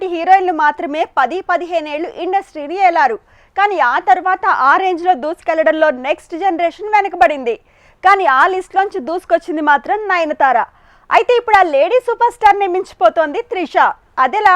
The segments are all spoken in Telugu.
లాంటి హీరోయిన్లు మాత్రమే పది పదిహేనేళ్ళు ఇండస్ట్రీని ఏలారు. కానీ ఆ తర్వాత ఆ రేంజ్లో దూసుకెళ్ళడంలో నెక్స్ట్ జనరేషన్ వెనకబడింది. కానీ ఆ లిస్ట్లోంచి దూసుకొచ్చింది మాత్రం నయనతార. అయితే ఇప్పుడు ఆ లేడీ సూపర్ స్టార్ని మించిపోతోంది త్రిష. అదెలా?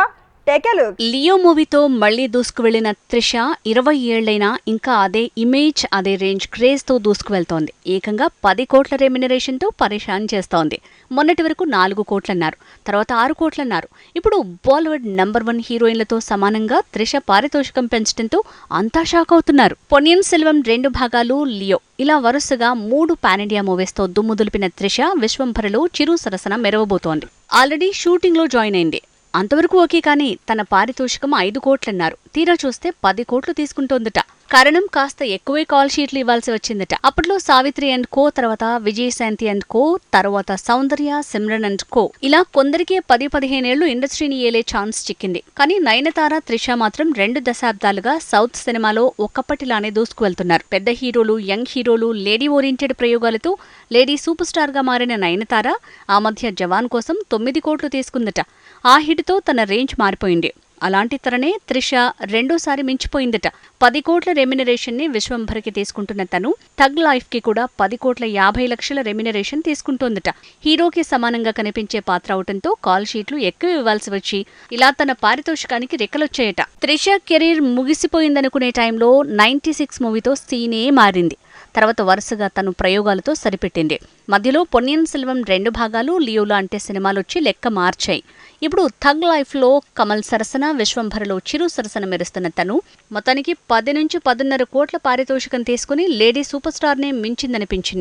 లియో మూవీతో మళ్ళీ దూసుకువెళ్ళిన త్రిష ఇరవై ఏళ్ళైనా ఇంకా అదే ఇమేజ్ అదే రేంజ్ క్రేజ్తో దూసుకు వెళ్తోంది ఏకంగా పది కోట్ల రెమ్యునరేషన్తో పరేషాన్ చేస్తోంది. మొన్నటి వరకు నాలుగు కోట్లన్నారు. తర్వాత ఆరు కోట్లన్నారు. ఇప్పుడు బాలీవుడ్ నంబర్ వన్ హీరోయిన్లతో సమానంగా త్రిష పారితోషికం పెంచడంతో అంతా షాక్ అవుతున్నారు. పొన్నియన్ సెల్వం రెండు భాగాలు లియో ఇలా వరుసగా మూడు పాన్ ఇండియా మూవీస్తో దుమ్ము దులిపిన త్రిష విశ్వంభరలో చిరు సరసన మెరవబోతోంది. ఆల్రెడీ షూటింగ్లో జాయిన్ అయింది. అంతవరకు ఓకే కానీ తన పారితోషికం ఐదు కోట్లన్నారు. తీరా చూస్తే పది కోట్లు తీసుకుంటోందట. కారణం కాస్త ఎక్కువే కాల్ షీట్లు ఇవ్వాల్సి వచ్చిందట. అప్పట్లో సావిత్రి అండ్ కో తర్వాత విజయశాంతి అండ్ కో తర్వాత సౌందర్య సిమ్రన్ అండ్ కో. ఇలా కొందరికే పది పదిహేనేళ్ళు ఇండస్ట్రీని ఏలే ఛాన్స్ చిక్కింది. కానీ నయనతార త్రిష మాత్రం రెండు దశాబ్దాలుగా సౌత్ సినిమాలో ఒక్కప్పటిలానే దూసుకు వెళ్తున్నారు పెద్ద హీరోలు యంగ్ హీరోలు లేడీ ఓరియంటెడ్ ప్రయోగాలతో లేడీ సూపర్ స్టార్గా మారిన నయనతార ఆ మధ్య జవాన్ కోసం తొమ్మిది కోట్లు తీసుకుందట. ఆ హిట్తో తన రేంజ్ మారిపోయింది. అలాంటి తరనే త్రిష రెండోసారి మించిపోయిందట. పది కోట్ల రెమ్యునరేషన్ని విశ్వంభర్కి తీసుకుంటున్న తను థగ్ లైఫ్కి కూడా పది కోట్ల యాభై లక్షల రెమ్యునరేషన్ తీసుకుంటోందట. హీరోకి సమానంగా కనిపించే పాత్ర అవటంతో కాల్ షీట్లు ఎక్కువ ఇవ్వాల్సి వచ్చి ఇలా తన పారితోషికానికి రెక్కలొచ్చాయట. త్రిష కెరీర్ ముగిసిపోయిందనుకునే టైంలో నైన్టీ సిక్స్ మూవీతో సీనే మారింది. తర్వాత వరుసగా తను ప్రయోగాలతో సరిపెట్టింది. మధ్యలో పొన్నియన్ సెల్వం రెండు భాగాలు లియోలా అంటే సినిమాలు సినిమాలొచ్చి లెక్క మార్చాయి. ఇప్పుడు థగ్ లైఫ్లో కమల్ సరసన విశ్వంభరలో చిరు సరసన మెరుస్తున్న తను మొత్తానికి పది నుంచి పదిన్నర కోట్ల పారితోషికం తీసుకుని లేడీ సూపర్ స్టార్నే మించిందనిపించింది.